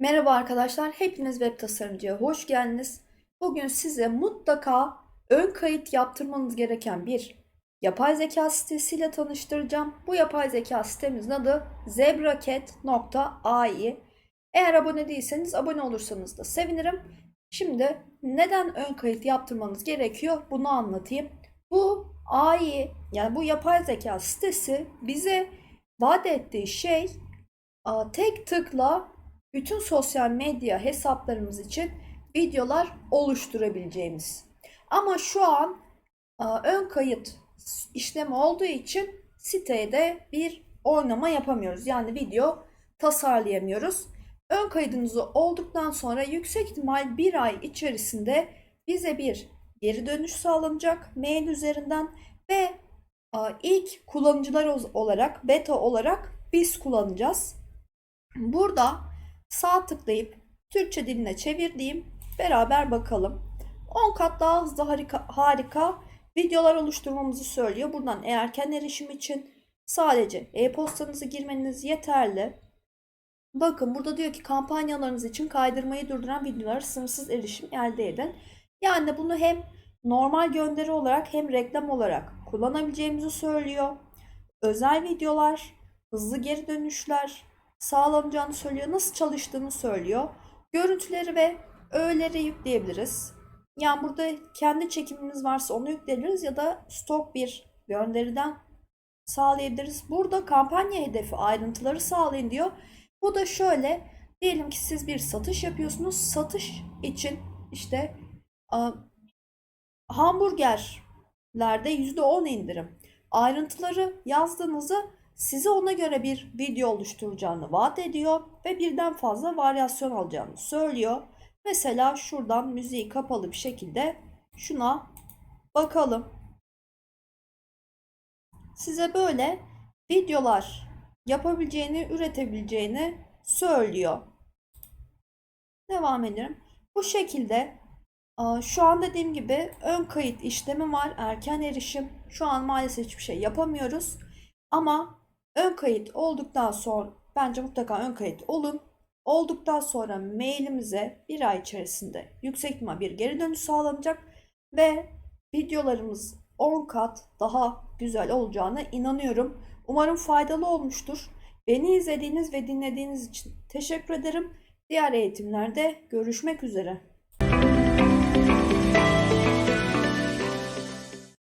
Merhaba arkadaşlar, hepiniz web tasarımcıya hoş geldiniz. Bugün size mutlaka ön kayıt yaptırmanız gereken bir yapay zeka sitesiyle tanıştıracağım. Bu yapay zeka sitemizin adı zebracat.ai. Eğer abone değilseniz abone olursanız da sevinirim. Şimdi neden ön kayıt yaptırmanız gerekiyor bunu anlatayım. Bu AI yani bu yapay zeka sitesi bize vaat ettiği şey tek tıkla bütün sosyal medya hesaplarımız için videolar oluşturabileceğimiz. Ama şu an a, ön kayıt işlemi olduğu için siteye de bir oynama yapamıyoruz. Yani video tasarlayamıyoruz. Ön kaydınız olduktan sonra yüksek ihtimal bir ay içerisinde bize bir geri dönüş sağlanacak mail üzerinden ve a, ilk kullanıcılar olarak beta olarak biz kullanacağız. Burada sağ tıklayıp Türkçe diline çevirdiğim beraber bakalım. 10 kat daha hızlı harika, harika videolar oluşturmamızı söylüyor. Buradan erken erişim için sadece e-postanızı girmeniz yeterli. Bakın burada diyor ki kampanyalarınız için kaydırmayı durduran videolara sınırsız erişim elde edin. Yani bunu hem normal gönderi olarak hem reklam olarak kullanabileceğimizi söylüyor. Özel videolar, hızlı geri dönüşler sağlanacağını söylüyor. Nasıl çalıştığını söylüyor. Görüntüleri ve öğeleri yükleyebiliriz. Yani burada kendi çekimimiz varsa onu yükleyebiliriz ya da stok bir gönderiden sağlayabiliriz. Burada kampanya hedefi ayrıntıları sağlayın diyor. Bu da şöyle diyelim ki siz bir satış yapıyorsunuz. Satış için işte hamburgerlerde %10 indirim. Ayrıntıları yazdığınızda size ona göre bir video oluşturacağını vaat ediyor ve birden fazla varyasyon alacağını söylüyor. Mesela şuradan müziği kapalı bir şekilde şuna bakalım. Size böyle videolar yapabileceğini, üretebileceğini söylüyor. Devam edelim. Bu şekilde şu an dediğim gibi ön kayıt işlemi var. Erken erişim. Şu an maalesef hiçbir şey yapamıyoruz. Ama ön kayıt olduktan sonra bence mutlaka ön kayıt olun. Olduktan sonra mailimize bir ay içerisinde yüksek ihtimal bir geri dönüş sağlanacak ve videolarımız 10 kat daha güzel olacağına inanıyorum. Umarım faydalı olmuştur. Beni izlediğiniz ve dinlediğiniz için teşekkür ederim. Diğer eğitimlerde görüşmek üzere.